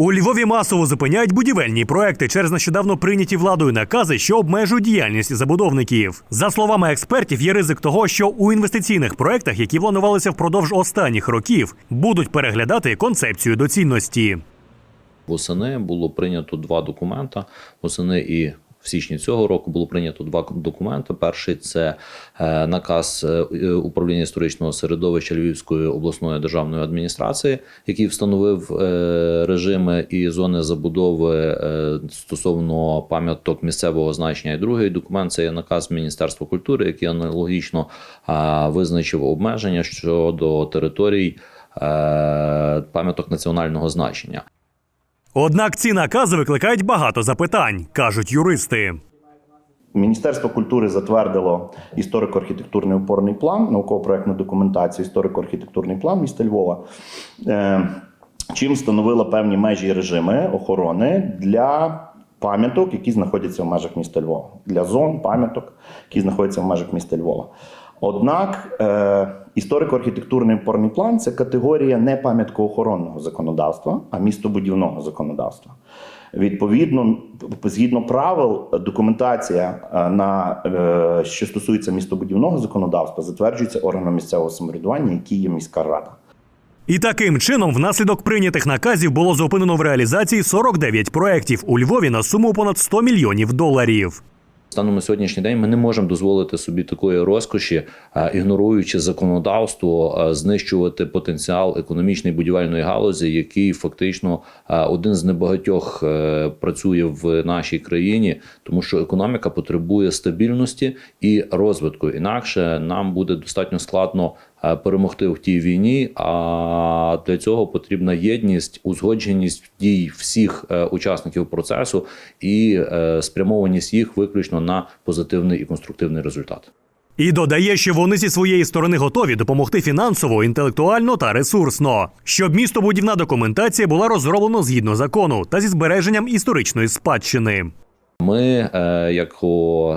У Львові масово зупиняють будівельні проекти через нещодавно прийняті владою накази, що обмежують діяльність забудовників. За словами експертів, є ризик того, що у інвестиційних проектах, які планувалися впродовж останніх років, будуть переглядати концепцію доцільності. Восени було прийнято два документа. Восени і січні цього року було прийнято два документи. Перший це е, наказ е, управління історичного середовища Львівської обласної державної адміністрації, який встановив е, режими і зони забудови стосовно пам'яток місцевого значення. І другий документ це є наказ Міністерства культури, який аналогічно визначив обмеження щодо територій пам'яток національного значення. Однак ці накази викликають багато запитань, кажуть юристи. Міністерство культури затвердило історико-архітектурний опорний план, науково-проектну документацію, історико-архітектурний план міста Львова, е, чим встановило певні межі і режими охорони для пам'яток, які знаходяться в межах міста Львова, для зон пам'яток, які знаходяться в межах міста Львова. Однак е, історико-архітектурний опорний план це категорія не пам'яткоохоронного законодавства, а містобудівного законодавства. Відповідно, згідно правил, документація е, на е, що стосується містобудівного законодавства, затверджується органом місцевого самоврядування, який є міська рада. І таким чином, внаслідок прийнятих наказів було зупинено в реалізації 49 проєктів у Львові на суму понад 100 мільйонів доларів. Станом на сьогоднішній день ми не можемо дозволити собі такої розкоші, е, ігноруючи законодавство, е, знищувати потенціал економічної будівельної галузі, який фактично е, один з небагатьох працює в нашій країні, тому що економіка потребує стабільності і розвитку. Інакше нам буде достатньо складно перемогти в тій війні. А для цього потрібна єдність, узгодженість дій всіх е, учасників процесу і е, спрямованість їх виключно на позитивний і конструктивний результат. І додає, що вони зі своєї сторони готові допомогти фінансово, інтелектуально та ресурсно, щоб містобудівна документація була розроблена згідно закону та зі збереженням історичної спадщини. Ми, е, як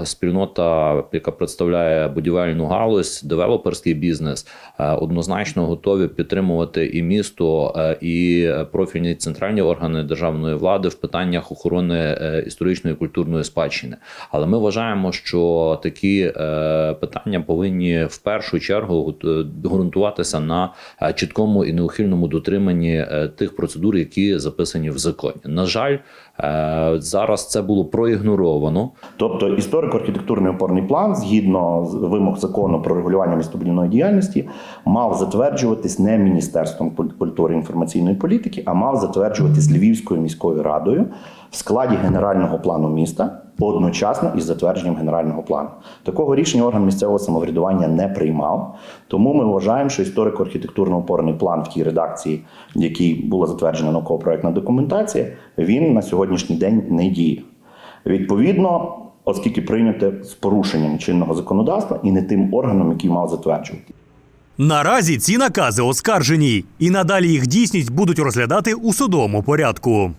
спільнота, яка представляє будівельну галузь, девелоперський бізнес, е, однозначно готові підтримувати і місто, е, і профільні центральні органи державної влади в питаннях охорони історичної і культурної спадщини. Але ми вважаємо, що такі питання повинні в першу чергу ґрунтуватися на чіткому і неухильному дотриманні тих процедур, які записані в законі. На жаль, зараз це було проігноровано. Тобто історико-архітектурний опорний план, згідно з вимог закону про регулювання містобудівної діяльності, мав затверджуватись не Міністерством культури і інформаційної політики, а мав затверджуватись Львівською міською радою в складі генерального плану міста одночасно із затвердженням генерального плану. Такого рішення орган місцевого самоврядування не приймав. Тому ми вважаємо, що історико-архітектурно-опорний план в тій редакції, в якій була затверджена науково-проектна документація, він на сьогоднішній день не діє. Відповідно, оскільки прийняте з порушенням чинного законодавства і не тим органом, який мав затверджувати. Наразі ці накази оскаржені, і надалі їх дійсність будуть розглядати у судовому порядку.